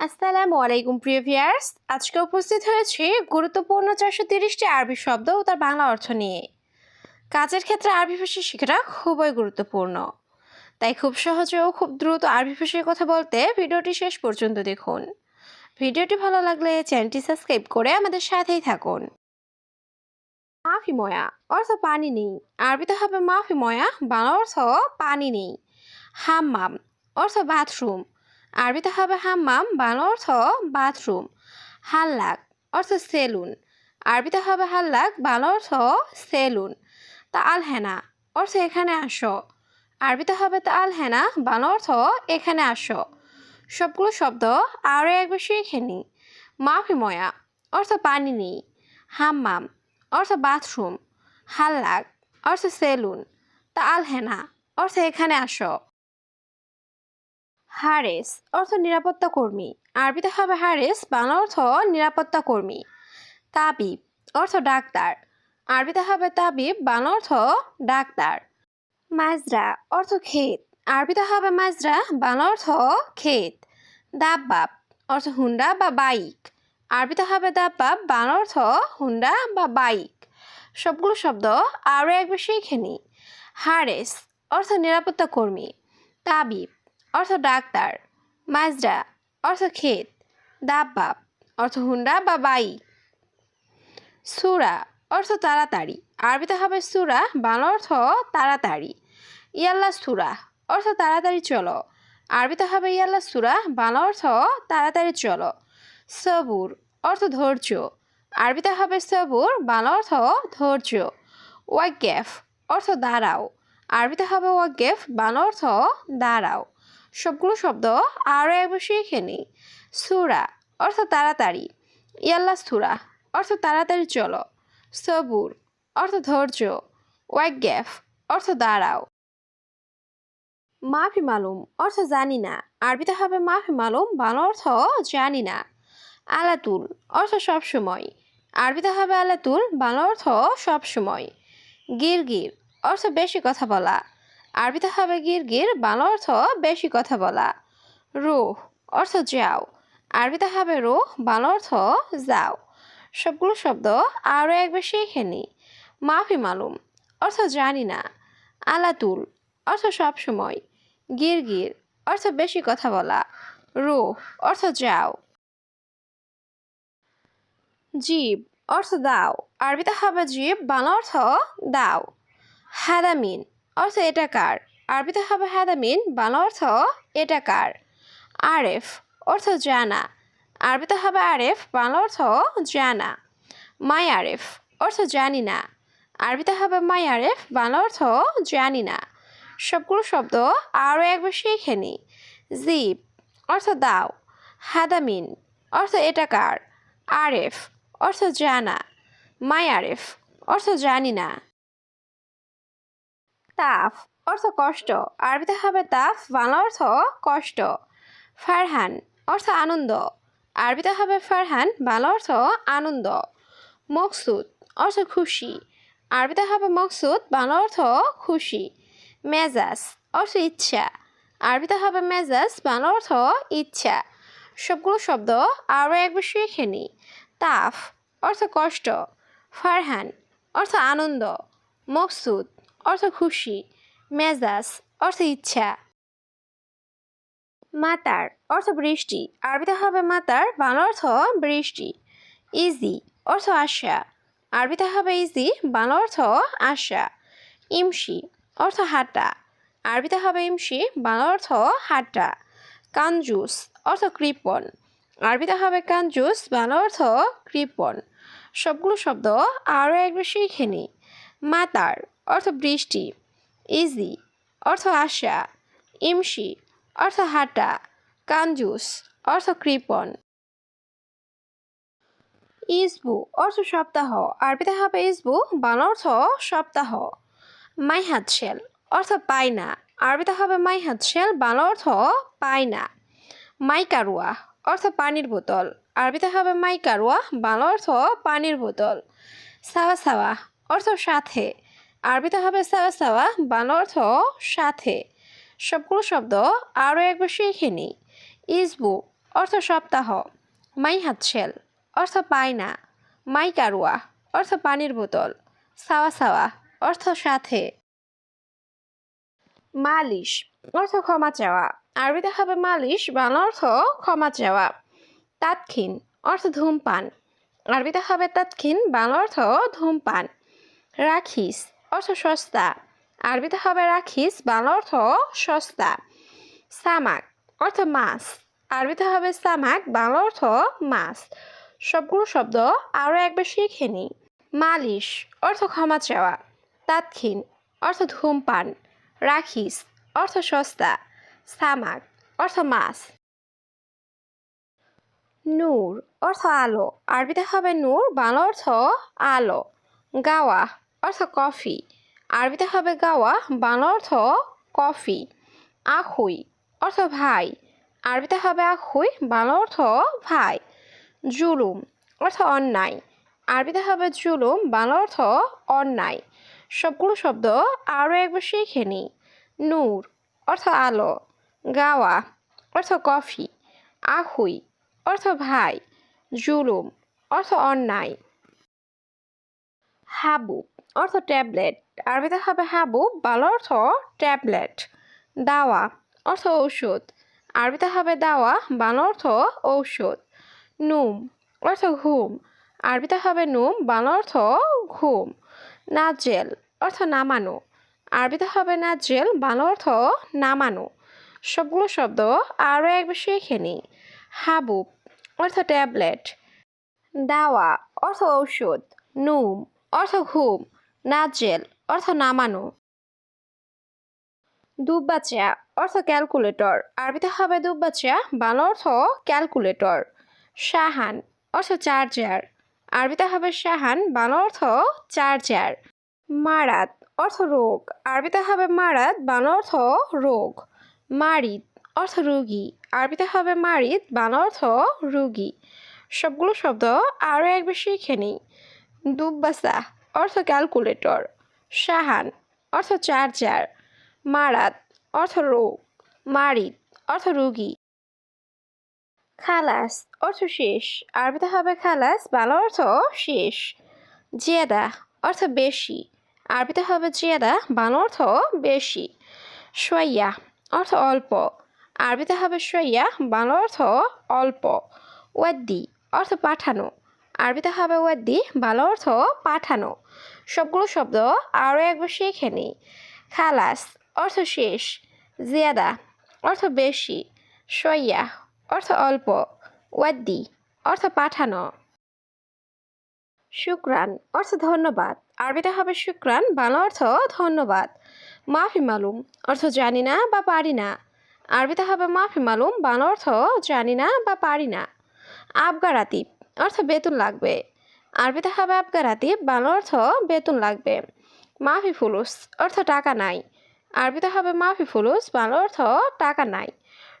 আসসালামু আলাইকুম, প্রিয় ভিয়ার্স আজকে উপস্থিত হয়েছি গুরুত্বপূর্ণ চারশো তিরিশটি আরবি শব্দ ও তার বাংলা অর্থ নিয়ে। কাজের ক্ষেত্রে আরবি ভাষা শেখাটা খুবই গুরুত্বপূর্ণ। তাই খুব সহজে ও খুব দ্রুত আরবি ভাষায় কথা বলতে ভিডিওটি শেষ পর্যন্ত দেখুন। ভিডিওটি ভালো লাগলে চ্যানেলটি সাবস্ক্রাইব করে আমাদের সাথেই থাকুন। মাফি ময়া অর্থ পানি নেই। আরবিতে হবে মাফি ময়া, বাংলা অর্থ পানি নেই। হাম্মাম অর্থ বাথরুম। আরবিতে হবে হাম্মাম বাংলা অর্থ বাথরুম, হাল্লাক, অর্থ সেলুন। আরবিতে হবে হাল্লাক বাংলা অর্থ সেলুন। তা আল হেনা অর্থ এখানে আসো। আরবিতে হবে তা আল হেনা বাংলা অর্থ এখানে আসো। সবগুলো শব্দ আরও একবার শিখে নিই। মাফি ময়া অর্থ পানি নেই। হাম্মাম, অর্থ বাথরুম। হাল্লাক, অর্থ সেলুন। তা আল হেনা অর্থ এখানে আসো। হারেস অর্থ নিরাপত্তা কর্মী। আরবিতে হবে হারেস, বাংলা অর্থ নিরাপত্তা কর্মী। তাবিব অর্থ ডাক্তার। আরবিতে হবে তাবিব, বাংলা অর্থ ডাক্তার। মাজরা অর্থ ক্ষেত। আরবিতে হবে মাজরা, বাংলা অর্থ ক্ষেত। দাব্বাব অর্থ হুন্ডা বা বাইক। আরবিতে হবে দাব্বাব, বাংলা অর্থ হুন্ডা বা বাইক। সবগুলো শব্দ আরও একবার শিখে নিই হারেস অর্থ নিরাপত্তা কর্মী। তাবিব অর্থ ডাক্তার, মাজরা, অর্থ ক্ষেত দাব্বাব অর্থ হুন্ডা বা বাইক সুরা, অর্থ তাড়াতাড়ি, আরবিতে হবে সুরা, বাংলা অর্থ তাড়াতাড়ি। ইয়াল্লা সুরা, অর্থ তাড়াতাড়ি চলো, আরবিতে হবে ইয়াল্লা সুরা, বাংলা অর্থ তাড়াতাড়ি চলো। সবুর, অর্থ ধৈর্য, আরবিতে হবে সবুর, বাংলা অর্থ ধৈর্য। ওয়াকেফ অর্থ দাঁড়াও, আরবিতে হবে ওয়াকেফ বাংলা অর্থ দাঁড়াও। সবগুলো শব্দ আরও একবার শিখে নিই। সুরা, অর্থ তাড়াতাড়ি। ইয়াল্লা সুরা, অর্থ তাড়াতাড়ি চলো। সবুর, অর্থ ধৈর্য। ওয়াক গ্যাফ অর্থ দাঁড়াও। মাফি মালুম, অর্থ জানি না। আরবিতে হবে মাফি মালুম, বাংলা অর্থ জানি না। আলাতুল, অর্থ সবসময় আরবিতে হবে আলাতুল, বাংলা অর্থ সবসময় গির গির অর্থ বেশি কথা বলা। আরবিতে হবে গির গির, বাংলা অর্থ বেশি কথা বলা। রুহ, অর্থ যাও। আরবিতে হবে রুহ, বাংলা অর্থ যাও। সবগুলো শব্দ আরও একবার শিখে নিই মাফি মালুম, অর্থ জানি না। আলাতুল, অর্থ সবসময় গির গির, অর্থ বেশি কথা বলা। রুহ, অর্থ যাও। জীব, অর্থ দাও। আরবিতে হবে জীব, বাংলা অর্থ দাও। হাদামিন অর্থ এটা কার? আরবিতে হবে হাদামিন বাংলা অর্থ এটা কার? আরেফ, অর্থ জানা। আরবিতে হবে আরেফ, বাংলা অর্থ জানা। মাই আরেফ, অর্থ জানি না। আরবিতে হবে মাই আরেফ, বাংলা অর্থ জানি না। সবগুলো শব্দ আরও একবার শিখে নিই জিপ অর্থ দাও। হাদামিন অর্থ এটা কার? আরেফ, অর্থ জানা। মাই আরেফ, অর্থ জানি না। তাফ অর্থ কষ্ট, আরবিতে হবে তাফ, বাংলা অর্থ কষ্ট। ফারহান অর্থ আনন্দ, আরবিতে হবে ফারহান, বাংলা অর্থ আনন্দ। মকসুদ অর্থ খুশি, আরবিতে হবে মকসুদ, বাংলা অর্থ খুশি। মেজাজ অর্থ ইচ্ছা, আরবিতে হবে মেজাজ, বাংলা অর্থ ইচ্ছা। সবগুলো শব্দ আরও একবার শিখে নিই তাফ অর্থ কষ্ট, ফারহান অর্থ আনন্দ, মকসুদ অর্থ খুশি, মেজাজ, অর্থ ইচ্ছা। মাতার, অর্থ বৃষ্টি। আরবিতে হবে মাতার, বাংলা অর্থ বৃষ্টি। ইজি, অর্থ আশা। আরবিতে হবে ইজি, বাংলা অর্থ আশা। ইমশি অর্থ হাঁটা। আরবিতে হবে ইমশি বাংলা অর্থ হাঁটা। কাঞ্জুস অর্থ কৃপণ। আরবিতে হবে কাঞ্জুস বাংলা অর্থ কৃপণ। সবগুলো শব্দ আরও একবার শিখে নিই। মাতার অর্থ বৃষ্টি, ইজি, অর্থ আশা, ইমসি, অর্থ হাঁটা কাঞ্জুস অর্থ কৃপণ ইসবু, অর্থ সপ্তাহ, আরবিতে হবে ইসবু, বাংলা অর্থ সপ্তাহ। মাই হাতশেল অর্থ পাই না আরবিতে হবে মাই হাতশেল বাংলা অর্থ পাই না মাই কারুয়া অর্থ পানির বোতল, আরবিতে হবে মাই কারুয়া বাংলা অর্থ পানির বোতল। সাওয়া সাওয়া অর্থ সাথে আরবিতে হবে সাওয়া সাওয়া, বাংলা অর্থ সাথে। সবগুলো শব্দ আরও একবার শিখে নিই। ইসবু, অর্থ সপ্তাহ। মাই হাতশেল অর্থ পায়না। মাই কারুয়া, অর্থ পানির বোতল। সাওয়া সাওয়া, অর্থ সাথে। মালিশ, অর্থ ক্ষমা চাওয়া। আরবিতে হবে মালিশ, বাংলা অর্থ ক্ষমা চাওয়া। তাৎক্ষীন অর্থ ধূমপান। আরবিতে হবে তাৎক্ষীন বাংলা অর্থ ধূমপান। রাখিস অর্থ সস্তা। আরবিতে হবে রাখিস, বাংলা অর্থ সস্তা। সামাক, অর্থ মাছ। আরবিতে হবে সামাক, বাংলা অর্থ মাছ। সবগুলো শব্দ আরও একবার শিখে নিই মালিশ, অর্থ ক্ষমা চাওয়া। তাৎক্ষীন অর্থ ধূমপান। রাখিস, অর্থ সস্তা। সামাক, অর্থ মাছ। নূর, অর্থ আলো। আরবিতে হবে নূর, বাংলা অর্থ আলো। গাওয়া অর্থ কফি। আরবিতে হবে গাওয়া, বাংলা অর্থ কফি। আখুই, অর্থ ভাই। আরবিতে হবে আখুই, বাংলা অর্থ ভাই। জুলুম, অর্থ অন্যায়। আরবিতে হবে জুলুম, বাংলা অর্থ অন্যায়। সবগুলো শব্দ আরও একবার শিখে নিই। নূর, অর্থ আলো। গাওয়া, অর্থ কফি। আহুই অর্থ ভাই। জুলুম, অর্থ অন্যায়। হাবুব অর্থ ট্যাবলেট। আরবিতে হবে হাবু, বাংলা অর্থ ট্যাবলেট। দাওয়া অর্থ ঔষধ। আরবিতে হবে দাওয়া, বাংলা অর্থ ঔষধ। নুম অর্থ ঘুম। আরবিতে হবে নুম, বাংলা অর্থ ঘুম। নাজেল অর্থ নামানো। আরবিতে হবে নাজেল, বাংলা অর্থ নামানো। সবগুলো শব্দ আরও একবার শিখে নিই হাবুব অর্থ ট্যাবলেট। দাওয়া অর্থ ঔষধ। নুম অর্থ ঘুম নাজেল অর্থ নামানো। দুব্বাচা অর্থ ক্যালকুলেটর। আরবিতে হবে দুব্বাচা বাংলা অর্থ ক্যালকুলেটর। শাহান, অর্থ চার্জার। আরবিতে হবে শাহান, বাংলা অর্থ চার্জার। মারাত, অর্থ রোগ। আরবিতে হবে মারাত, বাংলা অর্থ রোগ। মারিদ অর্থ রুগী। আরবিতে হবে মারিদ বাংলা অর্থ রুগী। সবগুলো শব্দ আরও একবার শিখে নিই। দুব্বাসা, অর্থ ক্যালকুলেটর। শাহান, অর্থ চার্জার। মারাত, অর্থ রোগ। মারিদ, অর্থ রুগী। খালাস, অর্থ শেষ। আরবিতে হবে খালাস, বাংলা অর্থ শেষ। জিয়াদা, অর্থ বেশি। আরবিতে হবে জিয়াদা, বাংলা অর্থ বেশি। সোয়াইয়া, অর্থ অল্প। আরবিতে হবে সোয়াইয়া, বাংলা অর্থ অল্প। ওয়াদ্দি, অর্থ পাঠানো। আরবিতে হবে ওয়াদ্দি বাংলা অর্থ পাঠানো। সবগুলো শব্দ আরও একবার শিখে নিই। খালাস, অর্থ শেষ। জিয়াদা, অর্থ বেশি। সইয়া, অর্থ অল্প। ওয়াদ্দি অর্থ পাঠানো। শুক্রান, অর্থ ধন্যবাদ। আরবিতে হবে শুক্রান বাংলা অর্থ ধন্যবাদ। মাফি মালুম, অর্থ জানি না বা পারি না। আরবিতে হবে মাফি মালুম বাংলা অর্থ জানি না বা পারি না। আবগারাতিব অর্থ বেতন লাগবে। আরবিতে হবে আবগারাতিব বাংলা অর্থ বেতন লাগবে। মাফি ফুলুস, অর্থ টাকা নাই। আরবিতে হবে মাফি ফুলুস, বাংলা অর্থ টাকা নাই।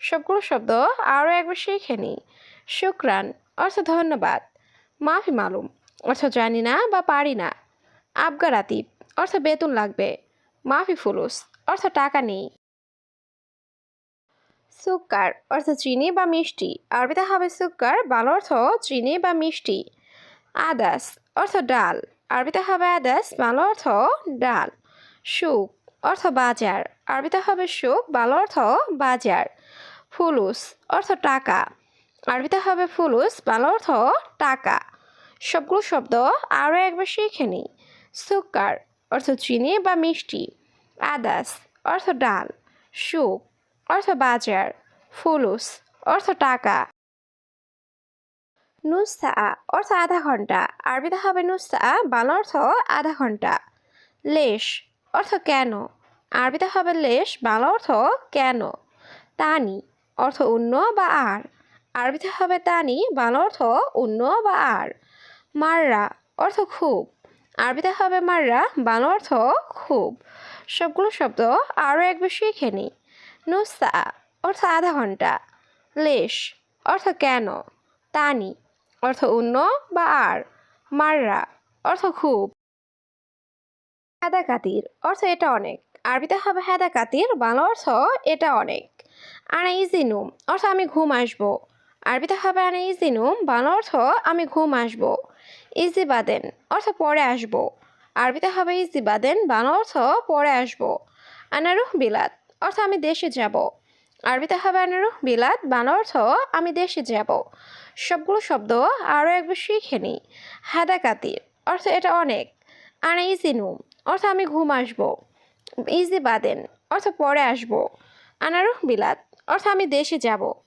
সবগুলো শব্দ আরও একবার শিখে নিই। শুক্রান, অর্থ ধন্যবাদ। মাফি মালুম, অর্থ জানি না বা পারি না। আবগারাতিব অর্থ বেতন লাগবে। মাফি ফুলুস, অর্থ টাকা নেই। সুক্কার অর্থ চিনি বা মিষ্টি। আরবিতে হবে সুক্কার বাংলা অর্থ চিনি বা মিষ্টি। আদাস, অর্থ ডাল। আরবিতে হবে আদাস, বাংলা অর্থ ডাল। সুখ, অর্থ বাজার। আরবিতে হবে সুখ, বাংলা অর্থ বাজার। ফুলুস, অর্থ টাকা। আরবিতে হবে ফুলুস, বাংলা অর্থ টাকা। সবগুলো শব্দ আরও একবার শিখে নিই। সুক্কার অর্থ চিনি বা মিষ্টি। আদাস, অর্থ ডাল। সুখ অর্থ বাজার, ফুলুস, অর্থ টাকা। নুসা অর্থ আধা ঘণ্টা। আরবিতে হবে নুসা বাংলা অর্থ আধা ঘণ্টা। লেশ, অর্থ কেন? আরবিতে হবে লেশ, বাংলা অর্থ কেন? তানি, অর্থ অন্য বা আর। আরবিতে হবে তানি, বাংলা অর্থ অন্য বা আর। মাররা, অর্থ খুব। আরবিতে হবে মাররা, বাংলা অর্থ খুব। সবগুলো শব্দ আরও একবার শিখে নিই নুসা অর্থ আধা ঘণ্টা। লেশ, অর্থ কেন? তানি, অর্থ অন্য বা আর। মাররা, অর্থ খুব। হেদা কাতির, অর্থ এটা অনেক। আরবিতে হবে হেদা কাতির, বাংলা অর্থ এটা অনেক। আনা ইজিনু অর্থ আমি ঘুম আসব। আরবিতে হবে আনা ইজিনুম বাংলা অর্থ আমি ঘুম আসব। ইজি বাদেন, অর্থ পরে আসব। আরবিতে হবে ইজি বাদেন, বাংলা অর্থ পরে আসব। আনারুহ বিলাত অর্থ আমি দেশে যাব। আরবিতে হবে আনারু বিলাত, বান অর্থ আমি দেশে যাব। সবগুলো শব্দ আরও একবার শিখে নিই। হাদা কাতির অর্থ এটা অনেক। আনে ইজি নুম অর্থ আমি ঘুম আসব। ইজি বাদেন অর্থ পরে আসব। আনারু বিলাত, অর্থ আমি দেশে যাব।